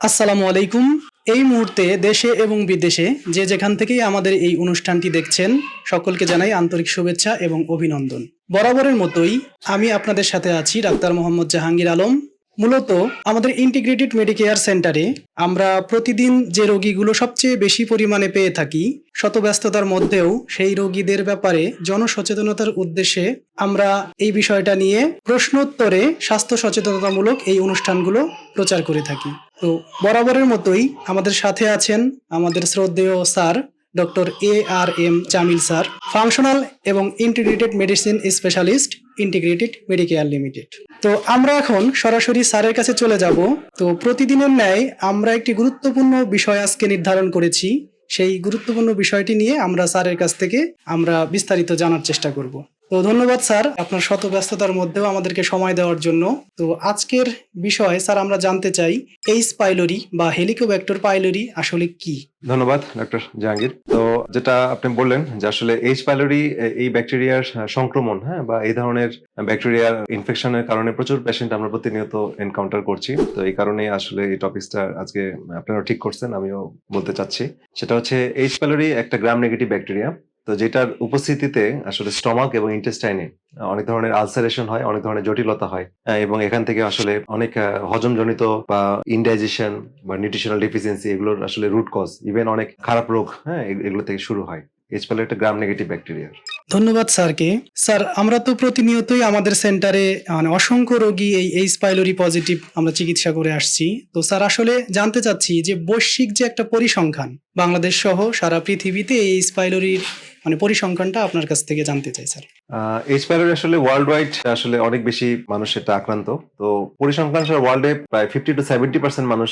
আসসালামু আলাইকুম। এই মুহূর্তে দেশে এবং বিদেশে যে যেখান থেকেই আমাদের এই অনুষ্ঠানটি দেখছেন, সকলকে জানাই আন্তরিক শুভেচ্ছা এবং অভিনন্দন। বরাবরের মতোই আমি আপনাদের সাথে আছি ডাক্তার মোহাম্মদ জাহাঙ্গীর আলম। মূলত আমাদের ইন্টিগ্রেটেড মেডিকেয়ার সেন্টারে আমরা প্রতিদিন যে রোগীগুলো সবচেয়ে বেশি পরিমাণে পেয়ে থাকি শত ব্যস্ততার মধ্যেও সেই রোগীদের ব্যাপারে জনসচেতনতার উদ্দেশ্যে আমরা এই বিষয়টা নিয়ে প্রশ্নোত্তরে স্বাস্থ্য সচেতনতামূলক এই অনুষ্ঠানগুলো প্রচার করে থাকি। তো বরাবরের মতোই আমাদের সাথে আছেন আমাদের শ্রদ্ধেয় sir doctor A R M Chamil sir functional এবং integrated medicine specialist integrated medicare limited তো আমরা এখন সরাসরি স্যারের কাছে চলে যাব। তো প্রতিদিনের ন্যায় আমরা একটি গুরুত্বপূর্ণ বিষয় আজকে নির্ধারণ করেছি। সেই গুরুত্বপূর্ণ বিষয়টি নিয়ে আমরা স্যারের কাছ থেকে আমরা বিস্তারিত জানার চেষ্টা করব। তো ধন্যবাদ, স্যার। আপনার শত ব্যস্ততার মধ্যেও আমাদেরকে সময় দেওয়ার জন্য। তো আজকের বিষয়, স্যার, আমরা জানতে চাই, এইচ পাইলোরি বা হেলিকোব্যাক্টর পাইলোরি আসলে কি? ধন্যবাদ ডক্টর জাহাঙ্গীর। তো যেটা আপনি বললেন যে আসলে এইচ পাইলোরি এই ব্যাকটেরিয়ার সংক্রমণ হ্যাঁ বা এই ধরনের ব্যাকটেরিয়ার ইনফেকশনের কারণে প্রচুর পেশেন্ট আমরা প্রতিনিয়ত এনকাউন্টার করছি। তো এই কারণে আসলে এই টপিকসটা আজকে আপনারা ঠিক করছেন, আমিও বলতে চাচ্ছি। সেটা হচ্ছে, এইচ পাইলোরি একটা গ্রাম নেগেটিভ ব্যাকটেরিয়া তো যেটার উপস্থিতিতে আসলে স্টমাক এবং ইন্টেস্টাইনে অনেক ধরনের আলসারেশন হয়, অনেক ধরনের জটিলতা হয় এবং এখান থেকে আসলে অনেক হজমজনিত বা ইনডাইজেশন বা নিউট্রিশনাল ডিফিসিয়েন্সি এগুলোর আসলে রুট কজ ইভেন অনেক খারাপ রোগ হ্যাঁ এগুলো থেকে শুরু হয়। এইচ পাইলোরি একটা গ্রাম নেগেটিভ ব্যাকটেরিয়া ধন্যবাদ স্যারকে। স্যার, আমরা তো প্রতিনিয়তই আমাদের সেন্টারে মানে অসংখ্য রোগী এই এইচ পাইলোরি পজিটিভ আমরা চিকিৎসা করে আসছি। তো স্যার, আসলে জানতে চাচ্ছি যে বৈশ্বিক যে একটা পরিসংখ্যান বাংলাদেশ সহ সারা পৃথিবীতে এই এইচ পাইলোরির মানে পরিসংখ্যানটা আপনার কাছ থেকে জানতে চাই, স্যার। এইচ পাইলোরি আসলে ওয়ার্ল্ড ওয়াইড আসলে অনেক বেশি মানুষ এটা আক্রান্ত। তো পরিসংখ্যান ওয়ার্ল্ডে প্রায় ফিফটি টু সেভেন্টি পার্সেন্ট মানুষ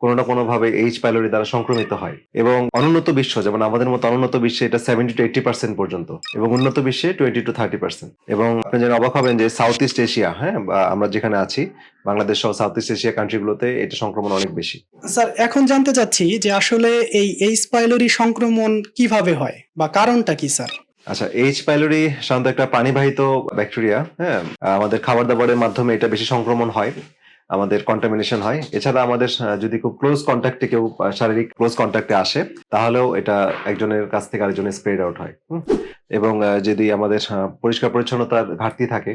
কোনো না কোনো ভাবে এইচ পাইলোরি দ্বারা সংক্রমিত হয়। এবং অনুন্নত বিশ্ব, যেমন আমাদের মতো অনুন্নত বিশ্বে এটা সেভেন্টি টু এইটি পার্সেন্ট পর্যন্ত এবং উন্নত বিশ্বে টোয়েন্টি টু থার্টি পার্সেন্ট এবং আপনি যেন অবাক হবেন যে সাউথ ইস্ট এশিয়া হ্যাঁ বা আমরা যেখানে আছি বাংলাদেশ সহ সাউথ ইস্ট এশিয়া কান্ট্রিগুলোতে এটা সংক্রমণ অনেক বেশি। স্যার এখন জানতে চাচ্ছি যে আসলে এই এইচ পাইলোরি সংক্রমণ কীভাবে হয় বা কারণটা কি স্যার? আচ্ছা এইচ পাইলোরি সাধারণত একটা পানিবাহিত ব্যাকটেরিয়া হ্যাঁ? আমাদের খাবার দাবারের মাধ্যমে এটা বেশি সংক্রমণ হয় আমাদের কন্টামিনেশন হয়। এছাড়া আমাদের যদি খুব ক্লোজ কন্ট্যাক্টে কেউ শারীরিক ক্লোজ কন্ট্যাক্টে আসে তাহলেও এটা একজনের কাছ থেকে আরেকজনের স্প্রেড আউট হয়? এবং যদি আমাদের পরিষ্কার পরিচ্ছন্নতার ঘাটতি থাকে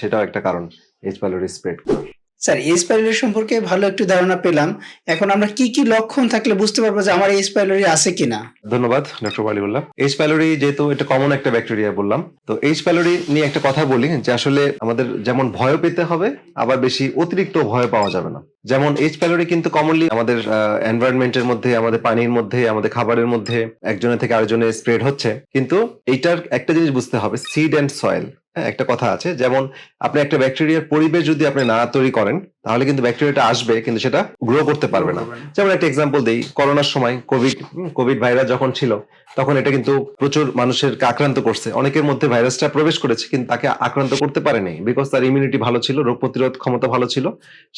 সেটাও একটা কারণ এইচ পাইলোরি স্প্রেড করার। স্যার এই সম্পর্কে ভালো একটু ধারণা পেলাম। এখন আমরা কি কি লক্ষণ থাকলে বুঝতে পারব যে আমার এই স্পাইরালি আছে কিনা? ধন্যবাদ ডক্টর ওয়ালিউল্লাহ এই প্যালোরি যেহেতু এটা কমন একটা ব্যাকটেরিয়া বললাম, তো এইচ প্যালোরি নিয়ে একটা কথা বলি যে আসলে আমাদের যেমন ভয় পেতে হবে, আবার বেশি অতিরিক্ত ভয় পাওয়া যাবে না। যেমন এইচ প্যালোরি কিন্তু কমনলি আমাদের এনভায়রনমেন্টের মধ্যে আমাদের পানির মধ্যে আমাদের খাবারের মধ্যে একজনের থেকে আরেকজনে স্প্রেড হচ্ছে। কিন্তু এইটার একটা জিনিস বুঝতে হবে সিড অ্যান্ড সয়েল হ্যাঁ একটা কথা আছে যেমন আপনি একটা ব্যাকটেরিয়ার পরিবেশ যদি আপনি না তৈরি করেন তাহলে কিন্তু ব্যাকটেরিয়াটা আসবে কিন্তু সেটা গ্রো করতে পারবে না। যেমন একটা এক্সাম্পল দেই করোনার সময় কোভিড কোভিড ভাইরাস যখন ছিল তখন এটা কিন্তু প্রচুর মানুষের আক্রান্ত করছে। অনেকের মধ্যে ভাইরাসটা প্রবেশ করেছে, কিন্তু তাকে আক্রান্ত করতে পারেনি। বিকজ তার ইমিউনিটি ভালো ছিল, রোগ প্রতিরোধ ক্ষমতা ভালো ছিল,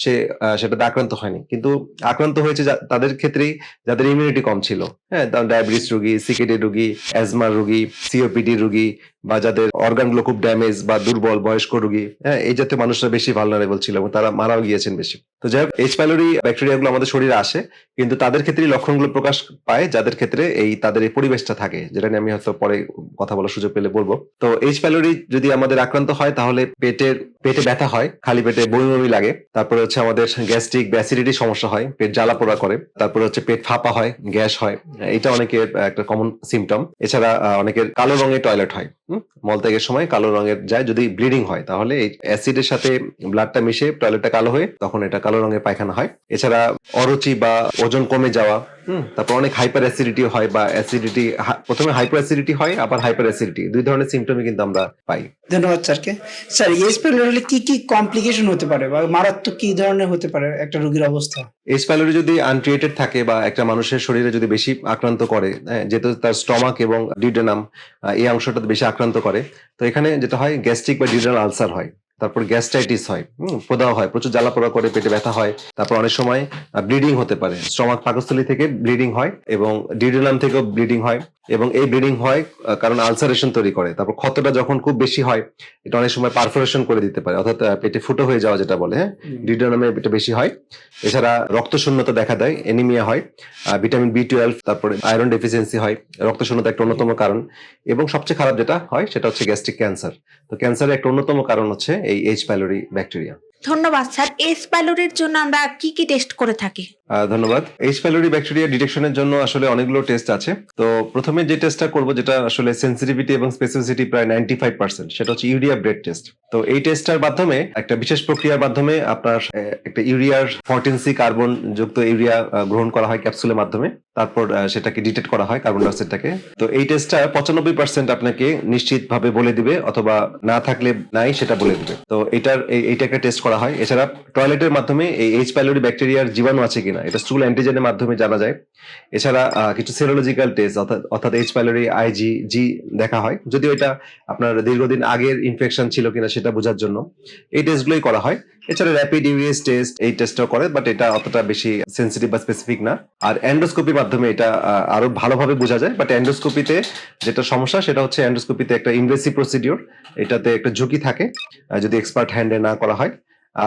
সে সেটাতে আক্রান্ত হয়নি। কিন্তু আক্রান্ত হয়েছে তাদের ক্ষেত্রেই যাদের ইমিউনিটি কম ছিল। হ্যাঁ ডায়াবেটিস রোগী সিকেডি রোগী অ্যাজমা রোগী সিওপিডি রোগী বা যাদের অর্গানগুলো খুব ড্যামেজ বা দুর্বল বয়স্ক রোগী হ্যাঁ এই জাতীয় মানুষরা বেশি ভালনারেবল ছিল এবং তারা মারাও গিয়েছেন বেশি। তো যাই হোক এইচ পাইলোরি ব্যাকটেরিয়াগুলো আমাদের শরীরে আসে, কিন্তু তাদের ক্ষেত্রে লক্ষণগুলো প্রকাশ পায়, যাদের ক্ষেত্রে এই তাদের এই পরিবেশটা থাকে, যেটা নিয়ে আমি হয়তো পরে কথা বলার সুযোগ পেলে বলব। তো এইচ পাইলোরি যদি আমাদের আক্রান্ত হয়, তাহলে পেটের, পেটে ব্যথা হয়, খালি পেটে বমি বমি লাগে। তারপরে হচ্ছে আমাদের গ্যাস্ট্রিক ব্যাসিডিটি সমস্যা হয়, পেট জ্বালা পোড়া করে। তারপরে হচ্ছে পেট ফাঁপা হয়, গ্যাস হয়। এটা অনেকের একটা কমন সিমটম এছাড়া অনেকের কালো রঙের টয়লেট হয়? মলত্যাগের সময় কালো রঙের যায়, যদি ব্লিডিং হয়। তাহলে এই অ্যাসিডের সাথে ব্লাডটা মিশে টয়লেটটা কালো হয়ে তখন এটা কালো রঙের পায়খানা হয়। এছাড়া অরুচি বা ওজন কমে যাওয়া তারপর অনেক হাইপার অ্যাসিডিটি হয় বা অ্যাসিডিটি প্রথমে হাইপার অ্যাসিডিটি হয় আবার হাইপার অ্যাসিডিটি দুই ধরনের সিমটমই কিন্তু আমরা পাই। ধন্যবাদ স্যারকে। স্যার এইচ পাইলোরি কি কি কমপ্লিকেশন হতে পারে বা মারাত্মক কি ধরনের হতে পারে একটা রোগীর অবস্থা? এইচ পাইলোরি যদি আনট্রিয়েটেড থাকে বা একটা মানুষের শরীরে যদি বেশি আক্রান্ত করে হ্যাঁ, যেহেতু তার স্টমাক এবং ডিডেনাম এই অংশটাতে বেশি আক্রান্ত করে তো এখানে যেটা হয় গ্যাস্ট্রিক বা ডিডেনাল আলসার হয়। তারপর গ্যাস্ট্রাইটিস হয় হুম, প্রদাহ হয় প্রচুর জ্বালা পোড়া করে পেটে ব্যথা হয় তারপর অনেক সময় ব্লিডিং হতে পারে। স্টমাক পাকস্থলী থেকে ব্লিডিং হয় এবং ডিউডিনাম থেকেও ব্লিডিং হয় এবং এই ব্লিডিং হয় কারণ আলসারেশন তৈরি করে। তারপর ক্ষতটা যখন খুব বেশি হয় এটা অনেক সময় পারফোরেশন করে দিতে পারে অর্থাৎ পেটে ফুটো হয়ে যাওয়া যেটা বলে হ্যাঁ? ডিউডিনামে এটা বেশি হয়। এছাড়া রক্তশূন্যতা দেখা দেয় এনিমিয়া হয় ভিটামিন বি টুয়েলভ তারপরে আয়রন ডেফিসিয়েন্সি হয়। রক্তশূন্যতা একটা অন্যতম কারণ। এবং সবচেয়ে খারাপ যেটা হয় সেটা হচ্ছে গ্যাস্ট্রিক ক্যান্সার তো ক্যান্সারের একটা অন্যতম কারণ হচ্ছে এই এইচ প্যালোরি ব্যাকটেরিয়া ধন্যবাদ, স্যার। এস প্যালোরির জন্য আমরা কি কি টেস্ট করে থাকি? ধন্যবাদ। এইচ পাইলোরি ব্যাকটেরিয়া ডিটেকশনের জন্য আসলে অনেকগুলো টেস্ট আছে। তো প্রথমে যে টেস্টটা করব, যেটা আসলে সেন্সিটিভিটি এবং স্পেসিফিসিটি প্রায় নাইনটি ফাইভ পার্সেন্ট সেটা হচ্ছে ইউরিয়া ব্রেড টেস্ট তো এই টেস্টটার মাধ্যমে, একটা বিশেষ প্রক্রিয়ার মাধ্যমে আপনার একটা ইউরিয়ার ফর্টিন সি কার্বন যুক্ত ইউরিয়া গ্রহণ করা হয় ক্যাপসুলের মাধ্যমে। তারপর সেটাকে ডিটেক্ট করা হয় কার্বন ডাইঅক্সাইডটাকে তো এই টেস্টটা পঁচানব্বই পার্সেন্ট আপনাকে নিশ্চিতভাবে বলে দিবে, অথবা না থাকলে নাই, সেটা বলে দিবে। তো এটার এই- এইটা একটা টেস্ট করা হয়। এছাড়া টয়লেটের মাধ্যমে এই এইচ পাইলোরি ব্যাকটেরিয়ার জীবাণু আছে কিনা, এটা স্টুল অ্যান্টিজেনের মাধ্যমে জানা যায়। এছাড়া কিছু সেরোলজিক্যাল টেস্ট অর্থাৎ অর্থাৎ এইচ পাইলোরি আইজি জি দেখা হয়। যদিও এটা আপনার দীর্ঘদিন আগের ইনফেকশন ছিল কিনা সেটা বোঝার জন্য। এই টেস্টগুলোই করা হয়। এছাড়া র্যাপিড ইউএস টেস্ট এই টেস্টটাও করে বাট এটা অতটা বেশি সেন্সিটিভ বা স্পেসিফিক না। আর এন্ডোস্কোপির মাধ্যমে এটা আরও ভালোভাবে বোঝা যায়। বাট এন্ডোস্কোপিতে যেটা সমস্যা, সেটা হচ্ছে এন্ডোস্কোপিতে একটা ইনভেসিভ প্রসিডিওর এটাতে একটা ঝুঁকি থাকে যদি এক্সপার্ট হ্যান্ডে না করা হয়।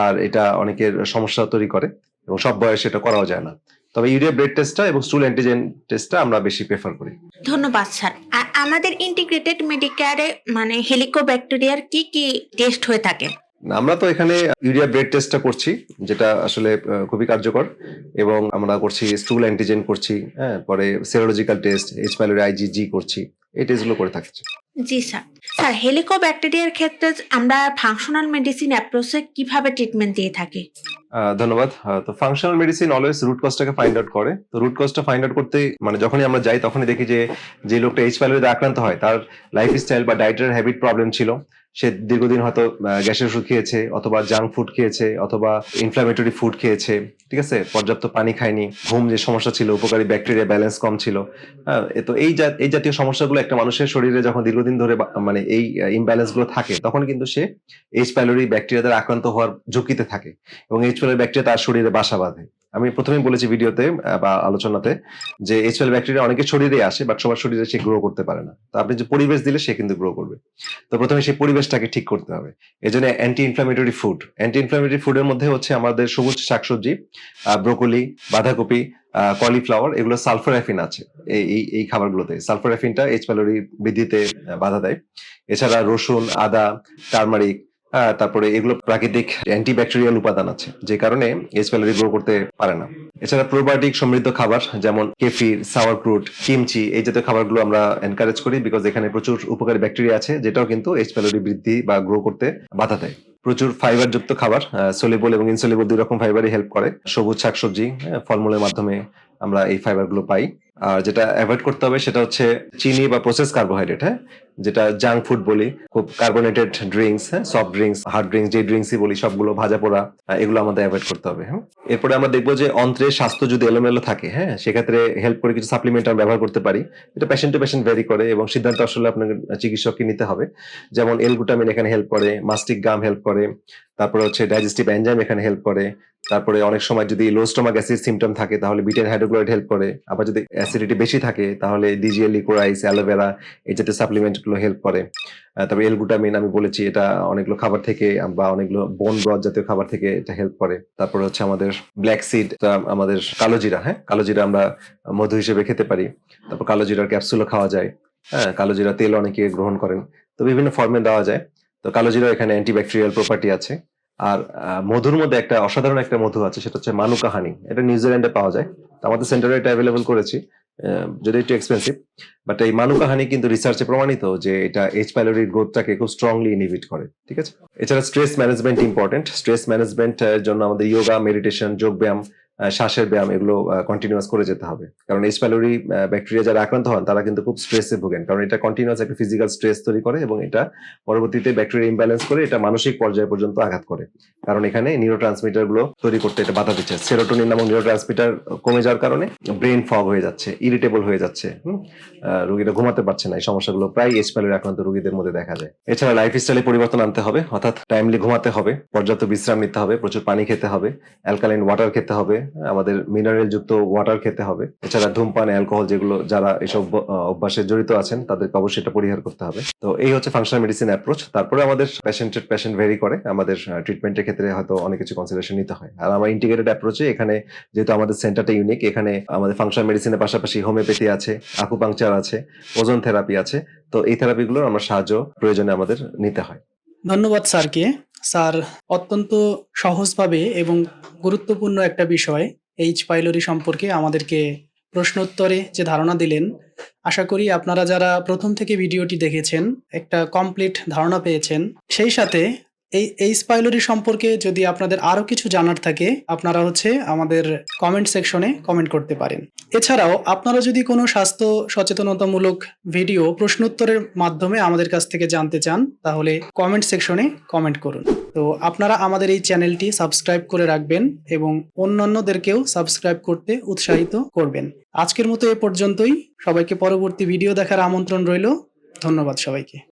আর এটা অনেকের সমস্যা তৈরি করে এবং সব বয়সে এটা করাও যায় না। তবে ইউরিয়া ব্রেড টেস্টটা এবং স্টুল অ্যান্টিজেন টেস্টটা আমরা বেশি প্রেফার করি। ধন্যবাদ স্যার। আর আমাদের ইন্টিগ্রেটেড মেডিকেয়ারে মানে হেলিকোব্যাকটেরিয়ার কি কি টেস্ট হয়ে থাকে? আমরা তো এখানে ইউরিয়া ব্রেড টেস্টটা করছি যেটা আসলে খুবই কার্যকর এবং আমরা করছি স্টুল অ্যান্টিজেন করছি হ্যাঁ পরে serological test H pylori IgG করছি এই টেস্টগুলো করে থাকছি। জি, স্যার। স্যার হেলিকোব্যাকটেরিয়ার ক্ষেত্রে আমরা ফাংশনাল মেডিসিন অ্যাপ্রোচে কীভাবে ট্রিটমেন্ট দিয়ে থাকি? ধন্যবাদ। তো ফাংশনাল মেডিসিন অলওয়েজ রুট কজটাকে ফাইন্ড আউট করে। তো রুট কজটা ফাইন্ড আউট করতে মানে যখনই আমরা যাই, তখনই দেখি যে যে লোকটা এইচ প্যালোরিতে আক্রান্ত হয়, তার লাইফ স্টাইল বা ডায়েটের হ্যাবিট প্রবলেম ছিল। সে দীর্ঘদিন হয়তো গ্যাসের ওষুধ খেয়েছে অথবা জাঙ্ক ফুড খেয়েছে অথবা ইনফ্লামেটরি ফুড খেয়েছে ঠিক আছে? পর্যাপ্ত পানি খায়নি ঘুম যে সমস্যা ছিল উপকারী ব্যাকটেরিয়া ব্যালেন্স কম ছিল। হ্যাঁ, তো এই এই জাতীয় সমস্যাগুলো একটা মানুষের শরীরে যখন দীর্ঘদিন ধরে মানে এই ইমব্যালেন্সগুলো থাকে তখন কিন্তু সে এইচ পাইলোরি ব্যাকটেরিয়া দ্বারা আক্রান্ত হওয়ার ঝুঁকিতে থাকে এবং এইচ পাইলোরি ব্যাকটেরিয়া তার শরীরে বাসা বাঁধে। আমি প্রথমেই বলেছি ভিডিওতে বা আলোচনাতে যে এইচ পাইলোরি ব্যাকটেরিয়া অনেকের শরীরে আসে বাট সবার শরীরে সে গ্রো করতে পারে না। তো আপনি যে পরিবেশ দিলে সে কিন্তু গ্রো করবে। তো প্রথমে সেই পরিবেশটাকে ঠিক করতে হবে। এই জন্য anti inflammatory food anti inflammatory ফুডের মধ্যে হচ্ছে আমাদের সবুজ শাকসবজি ব্রোকলি, বাঁধাকপি কলিফ্লাওয়ার এগুলো সালফোরাফিন আছে। এই এই খাবারগুলোতে। সালফোরাফিনটা এইচ প্যালোরি বৃদ্ধিতে বাধা দেয়। এছাড়া রসুন, আদা, টারমারিক তারপরে এগুলো প্রাকৃতিক অ্যান্টিব্যাকটেরিয়াল উপাদান আছে, যে কারণে এস প্যালোরি গ্রো করতে পারে না। এছাড়া প্রোবায়োটিক সমৃদ্ধ খাবার, যেমন কেফির সাওয়ার ফ্রুট কিমচি এই জাতীয় খাবারগুলো আমরা এনকারেজ করি বিকজ এখানে প্রচুর উপকারী ব্যাকটেরিয়া আছে, যেটাও কিন্তু এস প্যালোরি বৃদ্ধি বা গ্রো করতে বাধা দেয়। প্রচুর ফাইবার যুক্ত খাবার সোলেবল এবং ইনসোলেবল দুই রকম ফাইবারই হেল্প করে। সবুজ শাকসবজি হ্যাঁ, ফলমূলের মাধ্যমে আমরা এই ফাইবারগুলো পাই। আর যেটা অ্যাভয়েড করতে হবে সেটা হচ্ছে চিনি বা প্রসেস কার্বোহাইড্রেট হ্যাঁ যেটা জাঙ্ক ফুড বলি খুব কার্বোনেটেড ড্রিঙ্কস হ্যাঁ সফট ড্রিঙ্কস হার্ড ড্রিঙ্কস যে ড্রিঙ্কসই বলি সবগুলো ভাজা পোড়া এগুলো আমাদের অ্যাভয়েড করতে হবে হ্যাঁ। এরপরে আমরা দেখব যে অন্ত্রের স্বাস্থ্য যদি এলোমেলো থাকে হ্যাঁ সেক্ষেত্রে হেল্প করে কিছু সাপ্লিমেন্ট আমরা ব্যবহার করতে পারি। এটা পেশেন্ট টু পেশেন্ট ভ্যারি করে এবং সিদ্ধান্ত আসলে আপনাকে চিকিৎসককে নিতে হবে। যেমন এলগুটামিন এখানে হেল্প করে মাস্টিক গাম হেল্প করে তারপরে হচ্ছে ডাইজেস্টিভ এনজাইম এখানে হেল্প করে, তারপরে অনেক সময় যদি লো স্টোমাক অ্যাসিড সিমটম থাকে তাহলে বিটেন হাইড্রোক্লোরাইড হেল্প করে, আবার যদি অ্যাসিডিটি বেশি থাকে তাহলে ডিজিএল লিকোরাইস অ্যালোভেরা এই জাতীয় সাপ্লিমেন্টগুলো হেল্প করে। তারপরে এলগুটামিন আমি বলেছি এটা অনেকগুলো খাবার থেকে বা অনেকগুলো বোন ব্রথ জাতীয় খাবার থেকে এটা হেল্প করে। তারপরে হচ্ছে আমাদের ব্ল্যাক সিড আমাদের কালো জিরা হ্যাঁ? কালো জিরা আমরা মধু হিসেবে খেতে পারি। তারপর কালো জিরার ক্যাপসুলও খাওয়া যায়। হ্যাঁ কালো জিরা তেল অনেকে গ্রহণ করেন। তো বিভিন্ন ফর্মে দেওয়া যায়। তো কালো জিরা এখানে অ্যান্টিব্যাকটেরিয়াল প্রপার্টি আছে। আর মধুর মধ্যে একটা অসাধারণ একটা মধু আছে সেটা হচ্ছে মানুকা হানি এটা নিউজিল্যান্ডে পাওয়া যায়। তো আমাদের সেন্টারে এটা অ্যাভেলেবল করেছি যদি একটু এক্সপেন্সিভ বাট এই মানুকা হানি কিন্তু রিসার্চে প্রমাণিত যে এটা এইচ প্যালোরির গ্রোথটাকে খুব স্ট্রংলি ইনহিবিট করে ঠিক আছে? এছাড়া stress management important stress management এর জন্য আমাদের যোগা মেডিটেশন যোগ ব্যায়াম আহ, শ্বাসের ব্যায়াম এগুলো কন্টিনিউয়াস করে যেতে হবে। কারণ এইচ প্যালোরি ব্যাকটেরিয়া যারা আক্রান্ত হন, তারা কিন্তু খুব স্ট্রেসে ভোগেন। কারণ এটা কন্টিনিউয়াস একটা ফিজিক্যাল স্ট্রেস তৈরি করে এবং এটা পরবর্তীতে ব্যাকটেরিয়া ইমব্যালেন্স করে এটা মানসিক পর্যায় পর্যন্ত আঘাত করে। কারণ এখানে নিউরো ট্রান্সমিটারগুলো তৈরি করতে এটা বাধা দিচ্ছে। সেরোটোনিন নামক নিউরো ট্রান্সমিটার কমে যাওয়ার কারণে ব্রেন ফগ হয়ে যাচ্ছে ইরিটেবল হয়ে যাচ্ছে। রোগীরা ঘুমাতে পারছে না। এই সমস্যাগুলো প্রায় এইচ প্যালোরি আক্রান্ত রোগীদের মধ্যে দেখা যায়। এছাড়া লাইফ স্টাইলে পরিবর্তন আনতে হবে, অর্থাৎ টাইমলি ঘুমাতে হবে, পর্যাপ্ত বিশ্রাম নিতে হবে, প্রচুর পানি খেতে হবে অ্যালকালাইন ওয়াটার খেতে হবে আমাদের মিনারেল যুক্ত ওয়াটার খেতে হবে। এছাড়া ধূমপান অ্যালকোহল যেগুলো যারা এসব অভ্যাসে জড়িত আছেন, তাদেরকে অবশ্যই এটা পরিহার করতে হবে। তো এই হচ্ছে ফাংশনাল মেডিসিন অ্যাপ্রোচ তারপরে আমাদের পেশেন্টের পেশেন্ট ভেরি করে। আমাদের ট্রিটমেন্টের ক্ষেত্রে হয়তো অনেক কিছু কনসিডারেশন নিতে হয়। আর আমার ইন্টিগ্রেটেড অ্যাপ্রোচে এখানে, যেহেতু আমাদের সেন্টারটা ইউনিক এখানে আমাদের ফাংশনাল মেডিসিনের পাশাপাশি হোমিওপ্যাথি আছে আকুপাংচার আছে ওজন থেরাপি আছে। তো এই থেরাপিগুলোর আমরা সাহায্য প্রয়োজনে আমাদের নিতে হয়। ধন্যবাদ স্যারকে। স্যার অত্যন্ত সহজভাবে এবং গুরুত্বপূর্ণ একটা বিষয় এইচ পাইলরি সম্পর্কে আমাদেরকে প্রশ্নোত্তরে যে ধারণা দিলেন। আশা করি আপনারা যারা প্রথম থেকে ভিডিওটি দেখেছেন, একটা কমপ্লিট ধারণা পেয়েছেন। সেই সাথে এই এই স্পাইলরি সম্পর্কে যদি আপনাদের আরও কিছু জানার থাকে, আপনারা হচ্ছে আমাদের কমেন্ট সেকশনে কমেন্ট করতে পারেন। এছাড়াও, আপনারা যদি কোনো স্বাস্থ্য সচেতনতামূলক ভিডিও প্রশ্নোত্তরের মাধ্যমে আমাদের কাছ থেকে জানতে চান, তাহলে কমেন্ট সেকশনে কমেন্ট করুন। তো আপনারা আমাদের এই চ্যানেলটি সাবস্ক্রাইব করে রাখবেন এবং অন্যান্যদেরকেও সাবস্ক্রাইব করতে উৎসাহিত করবেন। আজকের মতো এ পর্যন্তই। সবাইকে পরবর্তী ভিডিও দেখার আমন্ত্রণ রইল। ধন্যবাদ সবাইকে।